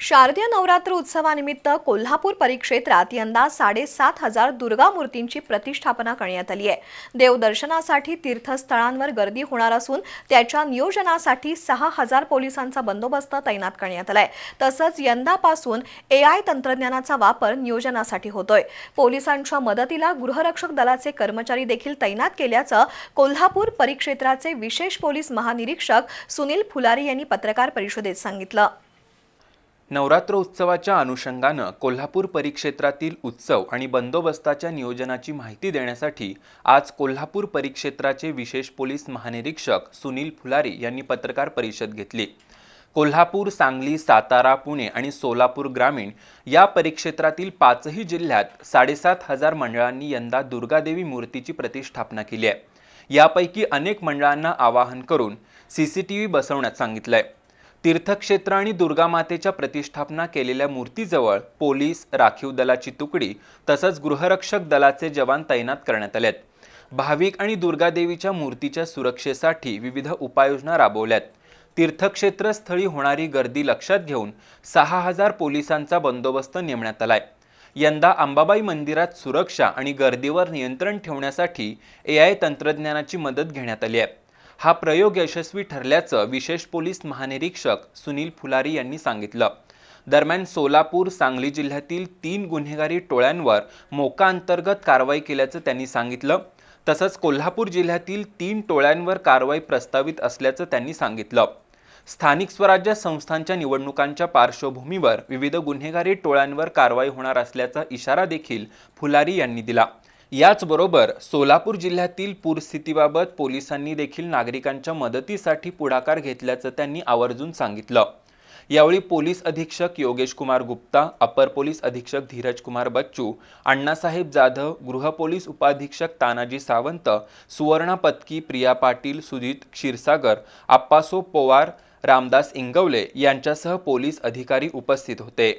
शारदीय नवरात्र उत्सवानिमित्त कोल्हापूर परिक्षेत्रात यंदा साडेसात हजार दुर्गा मूर्तींची प्रतिष्ठापना करण्यात आली आहे. देवदर्शनासाठी तीर्थस्थळांवर गर्दी होणार असून त्याच्या नियोजनासाठी सहा हजार पोलिसांचा बंदोबस्त तैनात करण्यात आलाय. तसंच यंदापासून ए आय तंत्रज्ञानाचा वापर नियोजनासाठी होतोय. पोलिसांच्या मदतीला गृहरक्षक दलाचे कर्मचारी देखील तैनात केल्याचं कोल्हापूर परिक्षेत्राचे विशेष पोलीस महानिरीक्षक सुनील फुलारी यांनी पत्रकार परिषदेत सांगितलं. नवरात्र उत्सवाच्या अनुषंगानं कोल्हापूर परिक्षेत्रातील उत्सव आणि बंदोबस्ताच्या नियोजनाची माहिती देण्यासाठी आज कोल्हापूर परिक्षेत्राचे विशेष पोलीस महानिरीक्षक सुनील फुलारी यांनी पत्रकार परिषद घेतली. कोल्हापूर सांगली सातारा पुणे आणि सोलापूर ग्रामीण या परिक्षेत्रातील पाचही जिल्ह्यात साडेसात हजार मंडळांनी यंदा दुर्गादेवी मूर्तीची प्रतिष्ठापना केली आहे. यापैकी अनेक मंडळांना आवाहन करून सी सी टी व्ही बसवण्यात सांगितलंय. तीर्थक्षेत्र आणि दुर्गामातेच्या प्रतिष्ठापना केलेल्या मूर्तीजवळ पोलीस राखीव दलाची तुकडी तसंच गृहरक्षक दलाचे जवान तैनात करण्यात आलेत भाविक आणि दुर्गादेवीच्या मूर्तीच्या सुरक्षेसाठी विविध उपाययोजना राबवल्यात तीर्थक्षेत्र स्थळी होणारी गर्दी लक्षात घेऊन सहा हजार पोलिसांचा बंदोबस्त नेमण्यात आलाय. यंदा अंबाबाई मंदिरात सुरक्षा आणि गर्दीवर नियंत्रण ठेवण्यासाठी ए आय तंत्रज्ञानाची मदत घेण्यात आली आहे. हा प्रयोग यशस्वी ठरल्याचं विशेष पोलीस महानिरीक्षक सुनील फुलारी यांनी सांगितलं. दरम्यान सोलापूर सांगली जिल्ह्यातील तीन गुन्हेगारी टोळ्यांवर मोका अंतर्गत कारवाई केल्याचं त्यांनी सांगितलं. तसंच कोल्हापूर जिल्ह्यातील तीन टोळ्यांवर कारवाई प्रस्तावित असल्याचं त्यांनी सांगितलं. स्थानिक स्वराज्य संस्थांच्या निवडणुकांच्या पार्श्वभूमीवर विविध गुन्हेगारी टोळ्यांवर कारवाई होणार असल्याचा इशारा देखील फुलारी यांनी दिला. याचबरोबर सोलापूर जिल्ह्यातील पूरस्थितीबाबत पोलिसांनी देखील नागरिकांच्या मदतीसाठी पुढाकार घेतल्याचं त्यांनी आवर्जून सांगितलं. यावेळी पोलीस अधीक्षक योगेश कुमार गुप्ता अपर पोलीस अधीक्षक धीरज कुमार बच्चू अण्णासाहेब जाधव गृह पोलीस उपाधीक्षक तानाजी सावंत सुवर्णा पत्की प्रिया पाटील सुजित क्षीरसागर आप्पासो पोवार रामदास इंगवले यांच्यासह पोलीस अधिकारी उपस्थित होते.